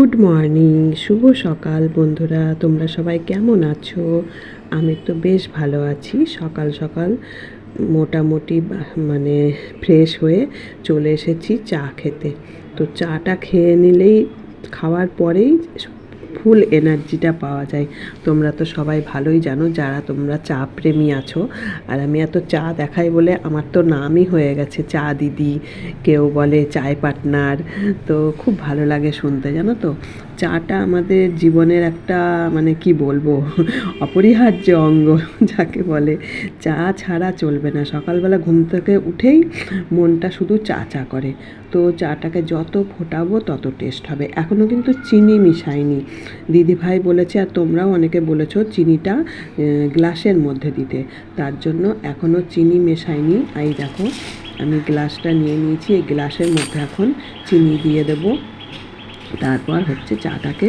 Good morning শুভ সকাল বন্ধুরা, তোমরা সবাই কেমন আছো? আমি তো বেশ ভালো আছি, সকাল সকাল মোটামুটি মানে ফ্রেশ হয়ে চলে এসেছি চা খেতে। তো চাটা খেয়ে নিলেই, খাওয়ার পরেই ফুল এনার্জিটা পাওয়া যায়। তোমরা তো সবাই ভালোই জানো যারা তোমরা চা প্রেমী আছো। আর আমি এত চা দেখাই বলে আমার তো নামই হয়ে গেছে চা দিদি, কেউ বলে চায় পার্টনার তো খুব ভালো লাগে শুনতে, জানো তো? চাটা আমাদের জীবনের একটা মানে কি বলব, অপরিহার্য অঙ্গ যাকে বলে। চা ছাড়া চলবে না। সকালবেলা ঘুম থেকে উঠেই মনটা শুধু চা চা করে। তো চাটাকে যত ফোটাবো তত টেস্ট হবে। এখনও কিন্তু চিনি মিশাইনি। দিদিভাই বলেছে, আর তোমরাও অনেকে বলেছ চিনিটা গ্লাসের মধ্যে দিতে। তার জন্য এখনও চিনি মেশাইনি। এই দেখো, আমি গ্লাসটা নিয়ে নিয়েছি। এই গ্লাসের মধ্যে এখন চিনি দিয়ে দেবো। তারপর হচ্ছে চাটাকে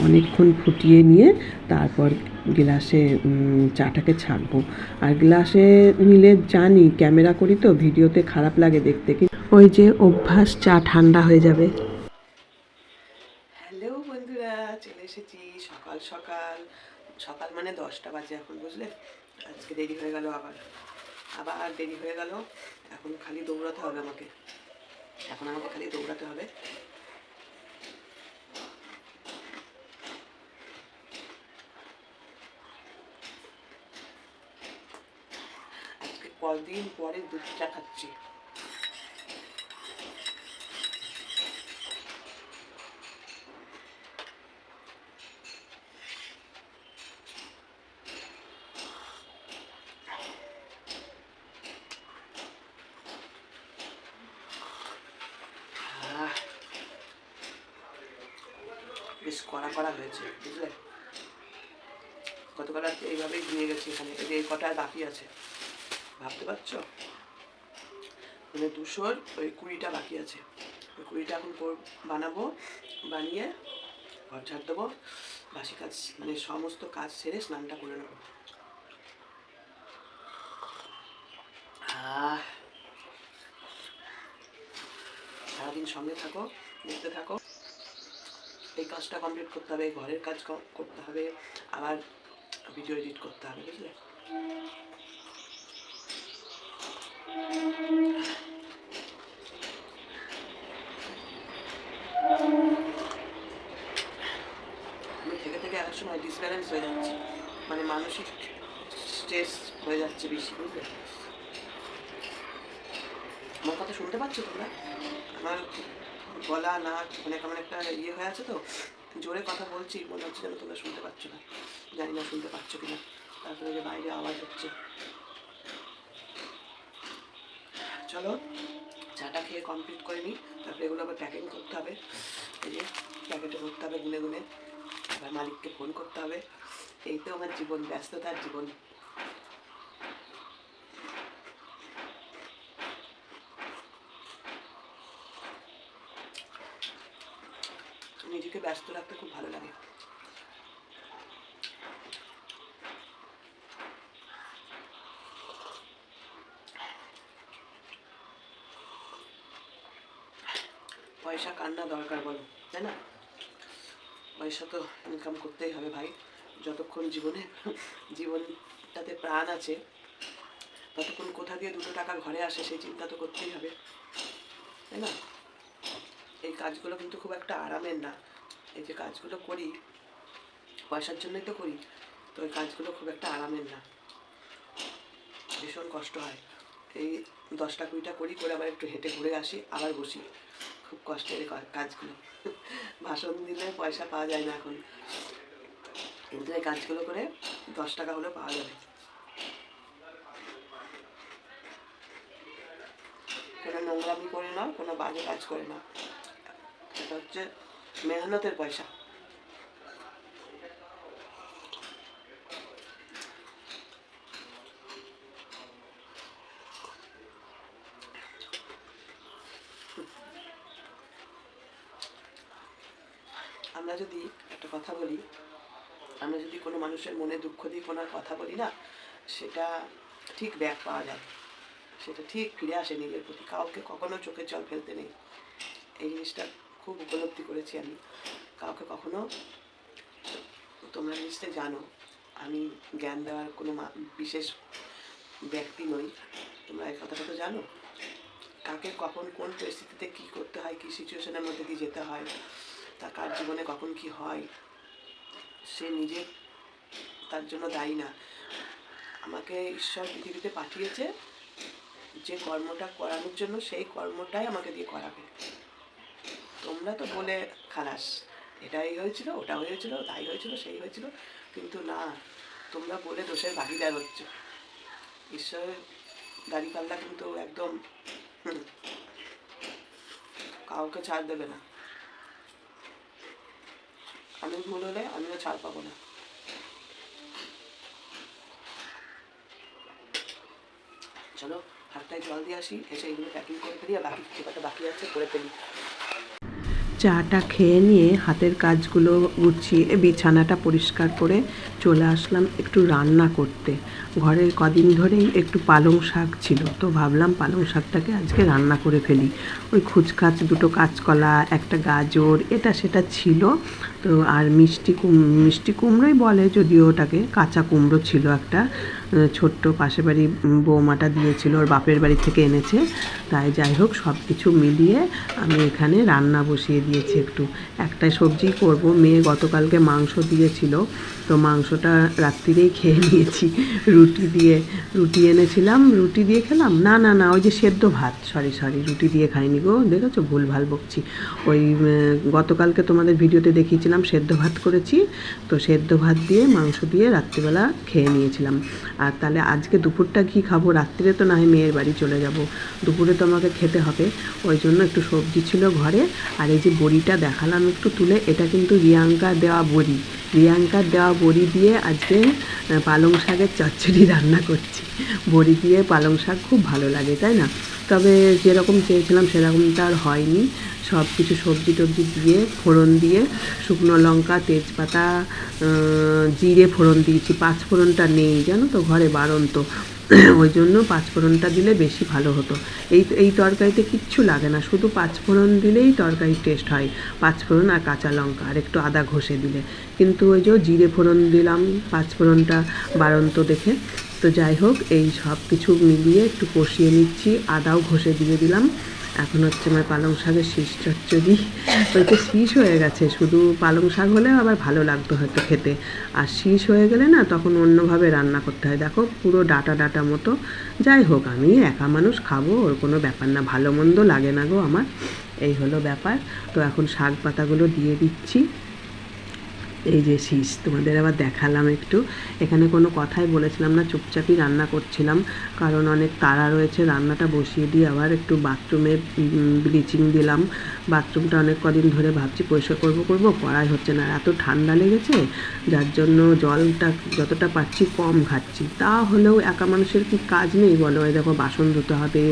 অনেকক্ষণ ফুটিয়ে নিয়ে তারপর গ্লাসে চাটাকে ছাড়বো। আর গ্লাসে নিলে জানি, ক্যামেরা করি তো, ভিডিওতে খারাপ লাগে দেখতে কি ওই যে অভ্যাস, চা ঠান্ডা হয়ে যাবে। হ্যালো বন্ধুরা, চলে এসেছি সকাল সকাল। সকাল মানে দশটা বাজে এখন, বুঝলে? আজকে দেরি হয়ে গেল আবার। আবার দেরি হয়ে গেল। এখন খালি দৌড়াতে হবে আমাকে। এখন আমাকে খালি দৌড়াতে হবে। কদিন পরে দুধ চা খাচ্ছি বেশ কড়া কড়া হয়েছে, বুঝলে? গতকাল এইভাবেই ঘুমিয়ে গেছি এখানে। এই কটা বাকি আছে। ভাবতে পারছ? মানে দুশোর ওই কুড়িটা বাকি আছে। ওই কুড়িটা এখন বানাবো, বানিয়ে ঘর ঝাড় দেবো, বাসি কাজ মানে সমস্ত কাজ সেরে স্নানটা করে নেব। সারাদিন সঙ্গে থাকো, দেখতে থাকো। এই কাজটা কমপ্লিট করতে হবে, ঘরের কাজ করতে হবে, আবার ভিডিও এডিট করতে হবে, বুঝলে? থেকে থেকে এক সময় ডিসব্যালেন্স হয়ে যাচ্ছি। মানে মানসিক স্ট্রেস হয়ে যাচ্ছে বেশি, বুঝলে? আমার কথা শুনতে পাচ্ছ তোমরা? আমার গলা, নাক মানে কেমন একটা ইয়ে হয়ে আছে তো? জোরে কথা বলছি, মনে হচ্ছে যেন তোমরা শুনতে পাচ্ছ না। জানি না শুনতে পাচ্ছ কিনা। তারপরে যে বাইরে আওয়াজ হচ্ছে। চলো চাটা খেয়ে কমপ্লিট করে নিই, তারপরে এগুলো আবার প্যাকিং করতে হবে। এই যে প্যাকেটে ভরতে হবে গুনে গুনে। আবার মালিককে ফোন করতে হবে। এই তো আমার জীবন, ব্যস্ততার জীবন। নিজেকে ব্যস্ত রাখতে খুব ভালো লাগে। পয়সা দরকার বলো, তাই না? পয়সা তো ইনকাম করতেই হবে ভাই। যতক্ষণ জীবনে, জীবনটাতে প্রাণ আছে, ততক্ষণ কোথা দিয়ে দুটো টাকা ঘরে আসে সেই চিন্তা তো করতেই হবে, তাই না? এই কাজগুলো কিন্তু খুব একটা আরামের না। এই যে কাজগুলো করি, পয়সার জন্যই তো করি, তো এই কাজগুলো খুব একটা আরামের না। ভীষণ কষ্ট হয়। এই দশটা কুড়িটা করি করে আবার একটু হেঁটে ঘুরে আসি, আবার বসি। খুব কষ্টের কাজগুলো। ভাষণ দিলে পয়সা পাওয়া যায় না এখন। কিন্তু এই কাজগুলো করে দশ টাকা হলে পাওয়া যাবে। কোনো নোংরামি করে না কোনো বাজে কাজ করে না এটা হচ্ছে মেহনতের পয়সা। আমরা যদি একটা কথা বলি, আমরা যদি কোনো মানুষের মনে দুঃখ দিয়ে কোনো কথা বলি না, সেটা ঠিক ব্যাক পাওয়া যায়। সেটা ঠিক ফিরে আসে নিজের প্রতি। কাউকে কখনো চোখে জল ফেলতে নেই। এই জিনিসটা খুব উপলব্ধি করেছি আমি। কাউকে কখনো, তোমরা নিশ্চয়ই জানো, আমি জ্ঞান দেওয়ার কোনো বিশেষ ব্যক্তি নই। তোমরা এই কথাটা তো জানো। কাকে কখন কোন পরিস্থিতিতে কী করতে হয়, কী সিচুয়েশনের মধ্যে দিয়ে যেতে হয় তা কার জীবনে কখন কি হয়, সে নিজে তার জন্য দায়ী না। আমাকে ঈশ্বর পৃথিবীতে পাঠিয়েছে যে কর্মটা করানোর জন্য, সেই কর্মটাই আমাকে দিয়ে করাবে। তোমরা তো বলে খালাস, এটাই হয়েছিল ওটা হয়েছিল, তাই হয়েছিল, সেই হয়েছিল, কিন্তু না, তোমরা বলে দোষের ভাগিদার হচ্ছে। ঈশ্বরের দাড়িপাল্লা কিন্তু একদম কাউকে ছাড় দেবে না। আমি ভুল হলে আমিও ছাড় পাবো না। চলো, হাতটায় জল দিয়ে আসি, এসে এগুলো প্যাকিং করে ফেলি, আর বাকি কটা বাকি আছে করে ফেলি। চাটা খেয়ে নিয়ে হাতের কাজগুলো গুছিয়ে বিছানাটা পরিষ্কার করে চলে আসলাম একটু রান্না করতে। ঘরে কদিন ধরেই একটু পালং শাক ছিল, তো ভাবলাম পালং শাকটাকে আজকে রান্না করে ফেলি। ওই খুচখাচ দুটো কাঁচকলা, একটা গাজর, এটা সেটা ছিল তো আর মিষ্টি কুম, মিষ্টি কুমড়োই বলে যদিও ওটাকে। কাঁচা কুমড়ো ছিল একটা। ছোট্ট পাশে বাড়ি বৌমাটা দিয়েছিল, ওর বাপের বাড়ি থেকে এনেছে। তাই যাই হোক সব কিছু মিলিয়ে আমি এখানে রান্না বসিয়ে দিয়েছি একটু। একটা সবজি করব। মেয়ে গতকালকে মাংস দিয়েছিল। তো মাংসটা রাত্রিরেই খেয়ে নিয়েছি। রুটি দিয়ে, রুটি এনেছিলাম। রুটি দিয়ে খেলাম? না না না, ওই যে সেদ্ধ ভাত। সরি সরি, রুটি দিয়ে খাইনি গো। দেখেছ? ভুল ভালো বকছি। ওই গতকালকে তোমাদের ভিডিওতে দেখিয়েছিলাম সেদ্ধ ভাত করেছি। তো সেদ্ধ ভাত দিয়ে, মাংস দিয়ে রাত্রিবেলা খেয়ে নিয়েছিলাম। আর তাহলে আজকে দুপুরটা কী খাব? রাত্রিরে তো না হয় মেয়ের বাড়ি চলে যাব। দুপুরে তো আমাকে খেতে হবে। ওই জন্য একটু সবজি ছিল ঘরে। আর এই যে বড়িটা দেখালাম একটু তুলে, এটা কিন্তু রিয়াঙ্কার দেওয়া বড়ি। রিয়াঙ্কার দেওয়া বড়ি দিয়ে আজকে পালং শাকের চচ্চড়ি রান্না করছি। বড়ি দিয়ে পালং শাক খুব ভালো লাগে, তাই না? তবে যেরকম চেয়েছিলাম সেরকমটা আর হয়নি। সব কিছু সবজি টবজি দিয়ে, ফোড়ন দিয়ে, শুকনো লঙ্কা, তেজপাতা জিরে ফোড়ন দিয়েছি। পাঁচ ফোড়নটা নেই, জানো তো, ঘরে বারণ তো ওই জন্য পাঁচ ফোড়নটা দিলে বেশি ভালো হতো। এই এই তরকারিতে কিচ্ছু লাগে না, শুধু পাঁচ ফোড়ন দিলেই তরকারির টেস্ট হয়। পাঁচ ফোড়ন আর কাঁচা লঙ্কা, আর একটু আদা ঘষে দিলে। কিন্তু ওই যে জিরে ফোড়ন দিলাম পাঁচ ফোড়নটা বারন্ত দেখে। তো যাই হোক, এই সব কিছু মিলিয়ে একটু কষিয়ে নিচ্ছি, আদাও ঘষে দিয়ে দিলাম। এখন হচ্ছে আমার পালং শাকের শীষ চচ্চড়ি হয়তো শীষ হয়ে গেছে, শুধু পালং শাক হলেও আবার ভালো লাগতো হয়তো খেতে। আর শীষ হয়ে গেলে না তখন অন্যভাবে রান্না করতে হয়। দেখো পুরো ডাটা ডাটা মতো। যাই হোক, আমি একা মানুষ খাব, ওর কোনো ব্যাপার না, ভালো মন্দ লাগে না গো আমার। এই হলো ব্যাপার। তো এখন শাক পাতাগুলো দিয়ে দিচ্ছি। এই যে শীষ, তোমাদের আবার দেখালাম একটু। এখানে কোনো কথাই বলেছিলাম না, চুপচাপই রান্না করছিলাম, কারণ অনেক তারা রয়েছে। রান্নাটা বসিয়ে দিয়ে আবার একটু বাথরুমে ব্লিচিং দিলাম। বাথরুমটা অনেক কদিন ধরে ভাবছি পরিষ্কার করব করব, করাই হচ্ছে না। এত ঠান্ডা লেগেছে, যার জন্য জলটা যতটা পাচ্ছি কম খাচ্ছি। তা হলেও একা মানুষের কি কাজ নেই বলো? এই দেখো বাসন ধুতে হবে,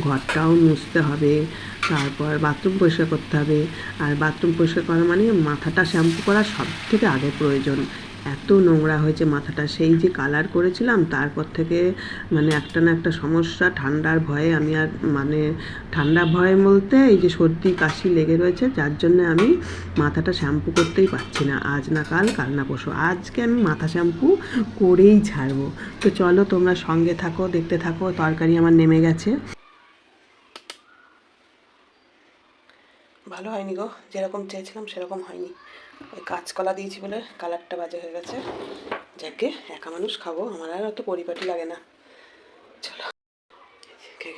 ঘরটাও মুছতে হবে, তারপর বাথরুম পরিষ্কার করতে হবে। আর বাথরুম পরিষ্কার করা মানে মাথাটা শ্যাম্পু করা সব থেকে আগে প্রয়োজন। এত নোংরা হয়েছে মাথাটা। সেই যে কালার করেছিলাম, তারপর থেকে মানে একটা না একটা সমস্যা, ঠান্ডার ভয়ে আমি আর মানে ঠান্ডা ভয়ে বলতে এই যে সর্দি, কাশি লেগে রয়েছে, যার জন্য আমি মাথাটা শ্যাম্পু করতেই পারছি না। আজ না কাল কাল না পরশু। আজকে আমি মাথা শ্যাম্পু করেই ছাড়বো। তো চলো তোমরা সঙ্গে থাকো, দেখতে থাকো, তরকারি আমার নেমে গেছে। ভালো হয়নি গো। যেরকম চেয়েছিলাম সেরকম হয়নি। ওই কাঁচকলা দিয়েছি বলে কালারটা বাজে হয়ে গেছে। যাকে একা মানুষ খাব, আমার আর অত পরিপাটি লাগে না। চলো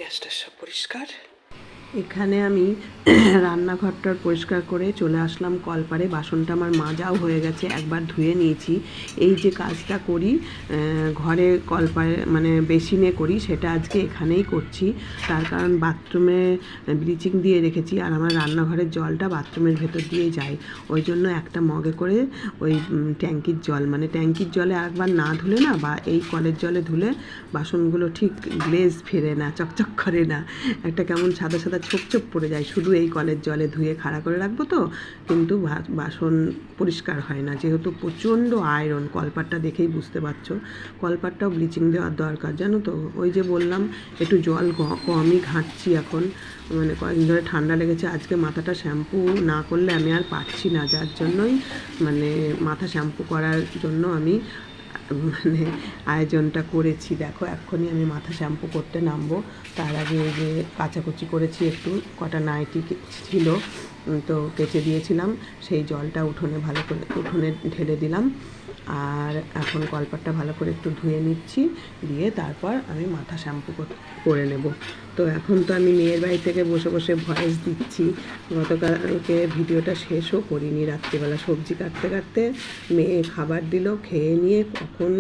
গ্যাসটা সব পরিষ্কার। এখানে আমি রান্নাঘরটার পরিষ্কার করে চলে আসলাম কলপারে। বাসনটা আমার মাজাও হয়ে গেছে, একবার ধুয়ে নিয়েছি। এই যে কাজটা করি ঘরে কলপারে মানে বেসিনে করি, সেটা আজকে এখানেই করছি। তার কারণ বাথরুমে ব্লিচিং দিয়ে রেখেছি, আর আমার রান্নাঘরের জলটা বাথরুমের ভেতর দিয়ে যায়। ওই জন্য একটা মগে করে ওই ট্যাঙ্কির জল মানে ট্যাঙ্কির জলে একবার না ধুলে না, বা এই কলের জলে ধুলে বাসনগুলো ঠিক গ্লেজ ফেরে না, চকচক করে না। একটা কেমন সাদা সাদা ছোপ ছোপ পড়ে যায় শুধু এই কলের জলে ধুয়ে খাড়া করে রাখব তো, কিন্তু বাসন পরিষ্কার হয় না। যেহেতু প্রচণ্ড আয়রন, কলপাটটা দেখেই বুঝতে পারছ। কলপাটটাও ব্লিচিং দেওয়ার দরকার, জানো তো? ওই যে বললাম, একটু জল কমই ঘাঁটছি এখন। মানে কয়েকদিন ধরে ঠান্ডা লেগেছে, আজকে মাথাটা শ্যাম্পু না করলে আমি আর পারছি না। যার জন্যই মানে মাথা শ্যাম্পু করার জন্য আমি মানে আয়োজনটা করেছি। দেখো, এক্ষুনি আমি মাথা শ্যাম্পু করতে নামবো। তার আগে যে কাচাকুচি করেছি একটু, কটা নাইটি ছিল তো কেচে দিয়েছিলাম। সেই জলটা উঠোনে ভালো করে, উঠোনে ঢেলে দিলাম। আর এখন কলপাটটা ভালো করে একটু ধুয়ে নিচ্ছি, দিয়ে তারপর আমি মাথা শ্যাম্পু করে নেব। তো এখন তো আমি মেয়ের বাড়ি থেকে বসে বসে ভয়েস দিচ্ছি। গতকালকে ভিডিওটা শেষও করিনি, রাত্রিবেলা সবজি কাটতে কাটতে মেয়ে খাবার দিল, খেয়ে নিয়ে কখন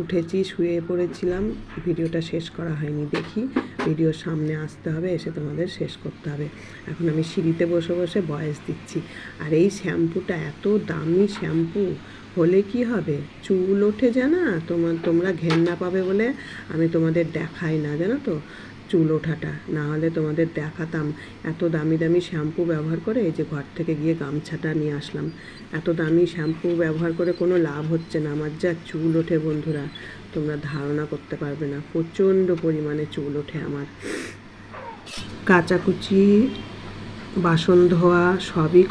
উঠেছি, শুয়ে পড়েছিলাম। ভিডিওটা শেষ করা হয়নি, দেখি। ভিডিওর সামনে আসতে হবে, এসে তোমাদের শেষ করতে হবে। এখন আমি সিঁড়িতে বসে বসে বয়স দিচ্ছি। আর এই শ্যাম্পুটা, এত দামি শ্যাম্পু, হলে কি হবে? চুল ওঠে জানা তোমার তোমরা ঘেন্না পাবে বলে আমি তোমাদের দেখাই না, জানো তো? চুল ওঠাটা, না হলে তোমাদের দেখাতাম এত দামি দামি শ্যাম্পু ব্যবহার করে এই যে ঘর থেকে গিয়ে গামছাটা নিয়ে আসলাম। এত দামি শ্যাম্পু ব্যবহার করে কোনো লাভ হচ্ছে না, আমার যা চুল ওঠে বন্ধুরা, তোমরা ধারণা করতে পারবে না, প্রচণ্ড পরিমাণে চুল ওঠে আমার। কাচাকুচি বাসন ধোয়া সবই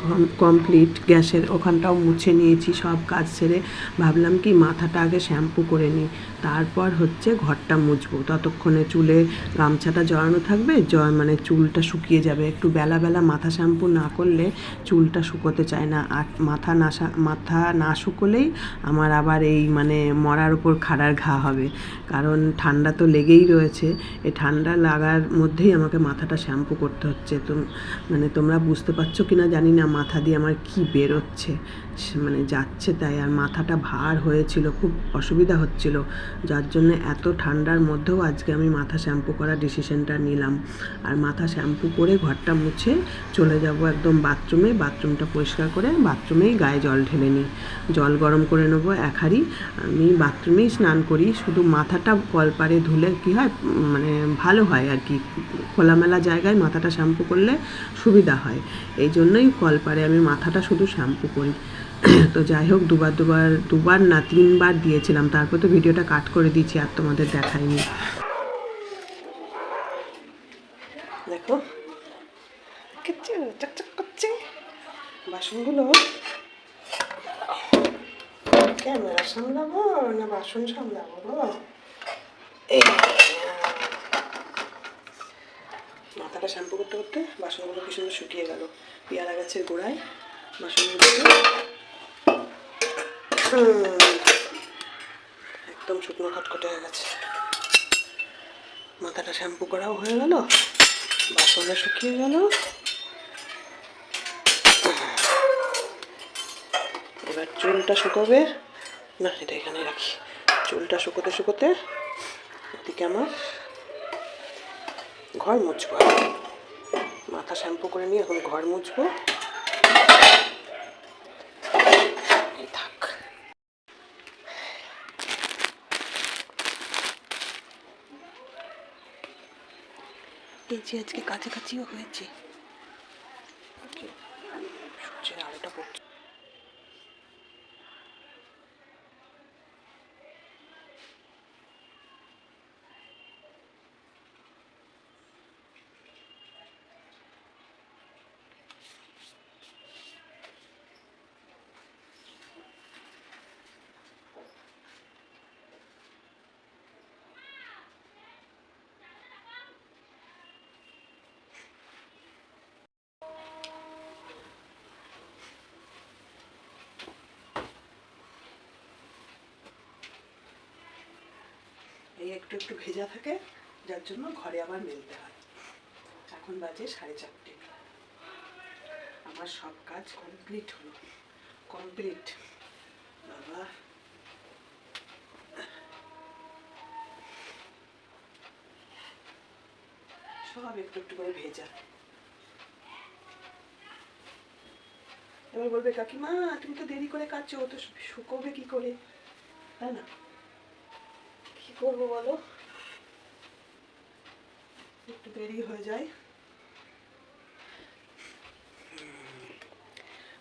কমপ্লিট গ্যাসের ওখানটাও মুছে নিয়েছি, সব কাজ সেরে। ভাবলাম কি মাথাটা আগে শ্যাম্পু করে নিই। তারপর হচ্ছে ঘরটা মুছবো। ততক্ষণে চুলে গামছাটা জড়ানো থাকবে জ মানে চুলটা শুকিয়ে যাবে। একটু বেলা বেলা মাথা শ্যাম্পু না করলে চুলটা শুকোতে চায় না। আর মাথা না মাথা না শুকোলেই আমার আবার এই মানে মরার উপর খাড়ার ঘা হবে। কারণ ঠান্ডা তো লেগেই রয়েছে। এই ঠান্ডা লাগার মধ্যেই আমাকে মাথাটা শ্যাম্পু করতে হচ্ছে। তো মানে তোমরা বুঝতে পারছ কি না জানি না মাথা দিয়ে আমার কি বেরোচ্ছে। মানে যাচ্ছে তাই আর মাথাটা ভার হয়েছিল, খুব অসুবিধা হচ্ছিল। যার জন্য এত ঠান্ডার মধ্যেও আজকে আমি মাথা শ্যাম্পু করার ডিসিশনটা নিলাম। আর মাথা শ্যাম্পু করে ঘরটা মুছে চলে যাব একদম বাথরুমে। বাথরুমটা পরিষ্কার করে বাথরুমেই গায়ে জল ঢেলে নিই। জল গরম করে নেব এক আমি বাথরুমেই স্নান করি। শুধু মাথাটা কলপারে ধুলে কী হয়? মানে ভালো হয় আর কি। খোলামেলা জায়গায় মাথাটা শ্যাম্পু করলে সুবিধা হয়। এই জন্যই কলপারে আমি মাথাটা শুধু শ্যাম্পু করি। তো যাই হোক, দুবার দুবার দুবার না, তিনবার দিয়েছিলাম। তারপর তো ভিডিওটা কাট করে দিয়েছি, আর তোমাদের দেখাইনি। দেখো করছে। বাসনগুলো ক্যামেরা সামলাবো না বাসন সামলাবো মাথাটা শ্যাম্পু করতে করতে বাসনগুলো কি সুন্দর শুকিয়ে গেল। পেয়ারা গাছের গোড়ায় বাসনগুলো একদম শুকনো খটখটে হয়ে গেছে। মাথাটা শ্যাম্পু করাও হয়ে গেল, বাসনটা শুকিয়ে গেল। এবার চুলটা শুকোবে। না, এটা এখানে রাখি। চুলটা শুকোতে শুকোতে এদিকে আমার ঘর মুছবো। মাথা শ্যাম্পু করে নিয়ে এখন ঘর মুছবো এই থাক এই যে আজকে কাছাকাছিও হয়েছে একটু একটু ভেজা থাকে, যার জন্য ঘরে আবার মেলতে হয়। এখন বাজে সাড়ে চারটে। আমার সব কাজ কমপ্লিট হলো। কমপ্লিট বাবা। সব একটু একটু করে ভেজা। এবার বলবে, কাকিমা, তুমি তো দেরি করে কাটছো ও তো শুকোবে কি করে? তাই না? করব বলো? একটু দেরি হয়ে যায়।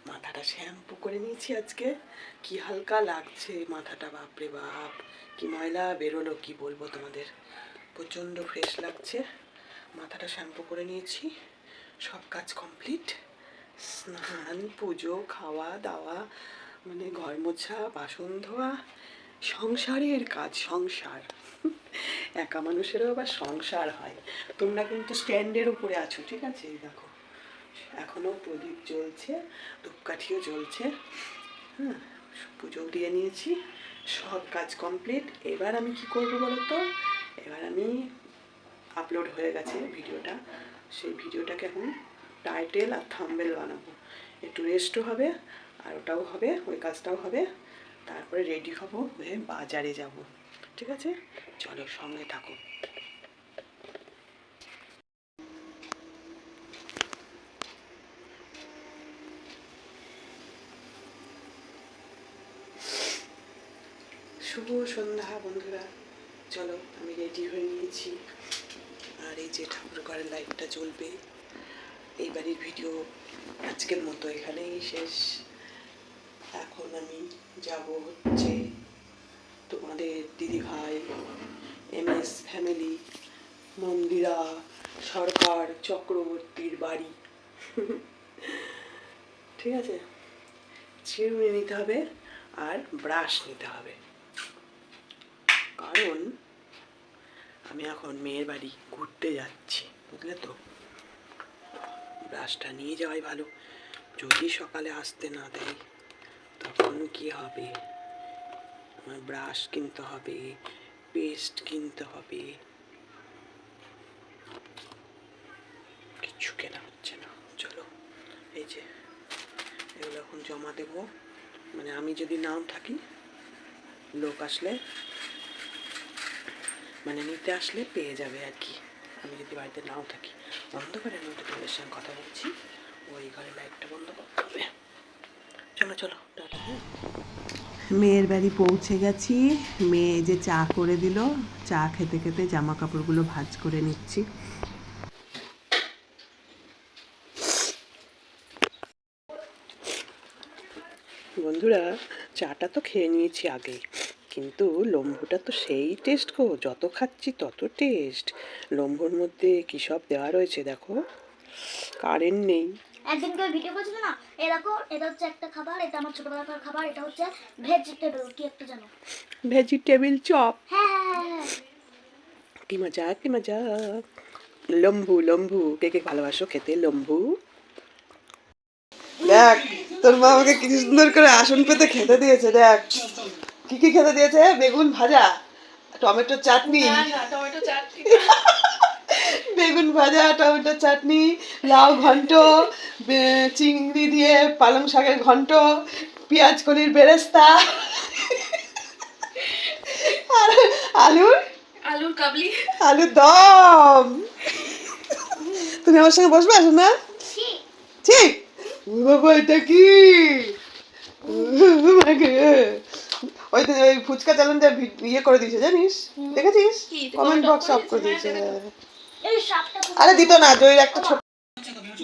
মাথাটা শ্যাম্পু করে নিয়েছি আজকে। কি হালকা লাগছে মাথাটা, বাপরে বাপ। কি ময়লা বেরোলো, কি বলব তোমাদের? প্রচণ্ড ফ্রেশ লাগছে। মাথাটা শ্যাম্পু করে নিয়েছি। সব কাজ কমপ্লিট। স্নান, পুজো, খাওয়া দাওয়া মানে ঘর মোছা, বাসন ধোয়া। সংসারের কাজ, সংসার। একা মানুষেরও আবার সংসার হয়। তোমরা কিন্তু স্ট্যান্ডের উপরে আছো, ঠিক আছে? দেখো। এখনও প্রদীপ জ্বলছে, ধূপকাঠিও জ্বলছে। হ্যাঁ পুজো দিয়ে নিয়েছি, সব কাজ কমপ্লিট। এবার আমি কি করব বলো তো? এবার আমি আপলোড হয়ে গেছে ভিডিওটা। সেই ভিডিওটাকে এখন টাইটেল আর থাম্বেল বানাবো। একটু রেস্টও হবে, আর ওটাও হবে, ওই কাজটাও হবে। তারপরে রেডি হব, হয়ে বাজারে যাব। ঠিক আছে? চলো সঙ্গে থাকো। শুভ সন্ধ্যা বন্ধুরা। চলো, আমি রেডি হয়ে নিয়েছি। আর এই যে ঠাকুর ঘরের লাইটটা জ্বলবে। এই বাড়ির ভিডিও আজকের মতো এখানেই শেষ। এখন আমি যাব হচ্ছে তোমাদের দিদিভাই M S family Mandira, Sarkar চক্রবর্তীর বাড়ি। ঠিক আছে? চিরুনি নিতে হবে আর ব্রাশ নিতে হবে। কারণ আমি এখন মেয়ের বাড়ি ঘুরতে যাচ্ছি, বুঝলে তো? ব্রাশটা নিয়ে যাওয়াই ভালো। যদি সকালে আসতে না দেয় তখন কি হবে? আমার ব্রাশ কিনতে হবে পেস্ট কিনতে হবে। কিচ্ছু কেনা হচ্ছে না। চলো, এই যে এগুলো এখন জমা দেব। মানে আমি যদি নাও থাকি, লোক আসলে মানে নিতে আসলে পেয়ে যাবে আর কি। আমি যদি বাড়িতে নাও থাকি অন্ধকারের মধ্যে তোমাদের সঙ্গে কথা বলছি। ওই ঘরে লাইটটা বন্ধ করতে হবে। চলো চলো মেয়ের বাড়ি পৌঁছে গেছি। মেয়ে যে চা করে দিল। চা খেতে খেতে জামা কাপড়গুলো ভাজ করে নিচ্ছি। বন্ধুরা চাটা তো খেয়ে নিয়েছি আগে। কিন্তু লম্বুটা তো সেই টেস্ট গো যত খাচ্ছি তত টেস্ট লম্বুর মধ্যে কী সব দেওয়া রয়েছে দেখো? কারেন্ট নেই। একদিন কেউ ভিডিও করেছিল না এই দেখো এটা হচ্ছে একটা খাবার এটা আমার ছোটবেলাকার খাবার এটা হচ্ছে ভেজিটেবল কি একটা জানো ভেজিটেবিল চপ হ্যাঁ হ্যাঁ হ্যাঁ কি মজা কি মজা। লম্বু লম্বু কে কে ভালোবাসো খেতে লম্বু। দেখ তোর মা আমাকে কি সুন্দর করে আসন পেতে খেতে দিয়েছে দেখ। কি কি খেতে দিয়েছে? বেগুন ভাজা টমেটো চাটনি। টমেটো চাটনি। বেগুন ভাজা টমেটো চাটনি লাউ ঘন্ট চিংড়ি দিয়ে পালং শাকের ঘন্ট পেঁয়াজ কলির বেরেস্তা। আর আলুর? আলুর কাবলি। আলুর দম। তুমি আমার সঙ্গে বসবে আসো না? ঠিক ও বাবা এটা কি। ওই তো ওই ফুচকা চ্যালেঞ্জের ইয়ে করে দিয়েছে জানিস? দেখেছিস? কি? কমেন্ট বক্স অফ করে দিয়েছে? আরে দিত না জয়ের একটা ছোট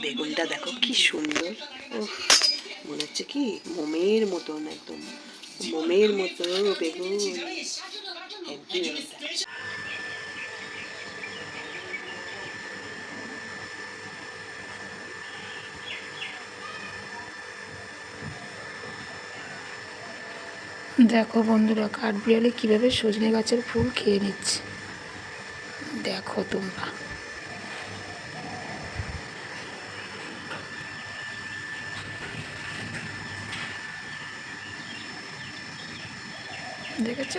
বেগুনটা দেখো কি সুন্দর। মনে হচ্ছে কি মোমের মতন একদম। মোমের মতো বেগুন। দেখো বন্ধুরা কাঠবিড়ালি কীভাবে সজনে গাছের ফুল খেয়ে নিচ্ছে। দেখো তোমরা। দেখেছ?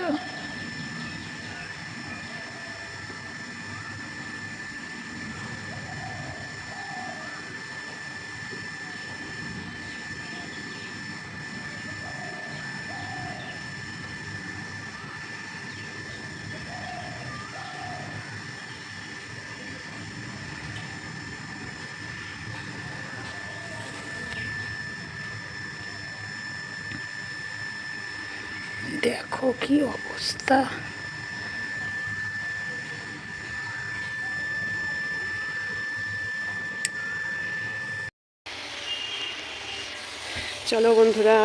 দেখো কি অবস্থা। চলো বন্ধুরা,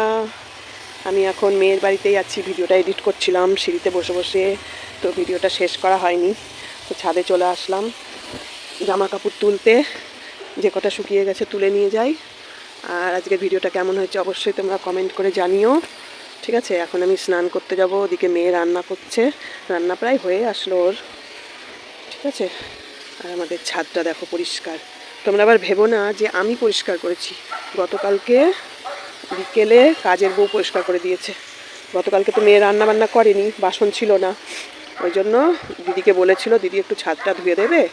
আমি এখন মেয়ের বাড়িতেই আছি, ভিডিওটা এডিট করছিলাম, সিঁড়িতে বসে বসে তো ভিডিওটা শেষ করা হয়নি, তো ছাদে চলে আসলাম। জামা কাপড় তুলতে, যে কটা শুকিয়ে গেছে তুলে নিয়ে যাই। আর আজকের ভিডিওটা কেমন হয়েছে অবশ্যই তোমরা কমেন্ট করে জানিও। ঠিক আছে, এখন আমি স্নান করতে যাব, ওদিকে মেয়ে রান্না করছে। রান্না প্রায় হয়ে আসলো ওর। ঠিক আছে? আর আমাদের ছাদটা দেখো পরিষ্কার। তোমরা আবার ভেবো না যে আমি পরিষ্কার করেছি। গতকালকে বিকেলে কাজের বউ পরিষ্কার করে দিয়েছে। গতকালকে তো মেয়ে রান্না বান্না করেনি, বাসন ছিল না। ওই জন্য দিদিকে বলেছিল, দিদি একটু ছাদটা ধুয়ে দেবে।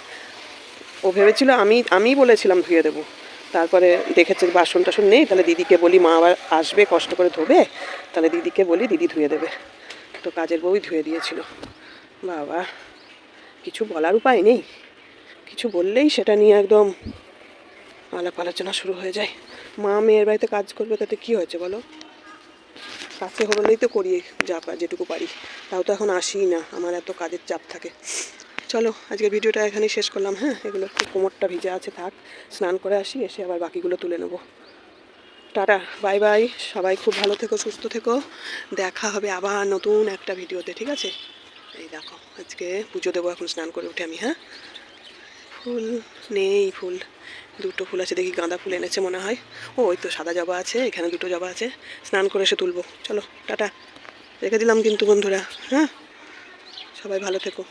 ও ভেবেছিল, আমি, আমিই বলেছিলাম ধুয়ে দেবো। তারপরে দেখেছে বাসন টাসন নেই, তাহলে দিদিকে বলি মা আবার আসবে, কষ্ট করে ধোবে, তাহলে দিদিকে বলি দিদি ধুয়ে দেবে। তো কাজের বউই ধুয়ে দিয়েছিল। বাবা, কিছু বলার উপায় নেই। কিছু বললেই সেটা নিয়ে একদম আলাপ আলোচনা শুরু হয়ে যায়। মা মেয়ের বাড়িতে কাজ করবে, তাতে কি হয়েছে বলো? কাছে হলেই তো করি যা যেটুকু পারি। তাও তো এখন আসিই না, আমার এত কাজের চাপ থাকে। চলো, আজকের ভিডিওটা এখানেই শেষ করলাম হ্যাঁ? এগুলো একটু কোমরটা ভিজে আছে, থাক, স্নান করে আসি, এসে আবার বাকিগুলো তুলে নেব। টাটা, বাই বাই, সবাই খুব ভালো থেকো, সুস্থ থেকো, দেখা হবে আবার নতুন একটা ভিডিওতে, ঠিক আছে? এই দেখো, আজকে পুজো দেবো, এখন স্নান করে উঠে আমি হ্যাঁ? ফুল নেই ফুল, দুটো ফুল আছে, দেখি গাঁদা ফুল এনেছে মনে হয়। ও, ওই তো সাদা জবা আছে, এখানে দুটো জবা আছে, স্নান করে এসে তুলবো। চলো, টাটা, রেখে দিলাম কিন্তু বন্ধুরা হ্যাঁ? সবাই ভালো থেকো।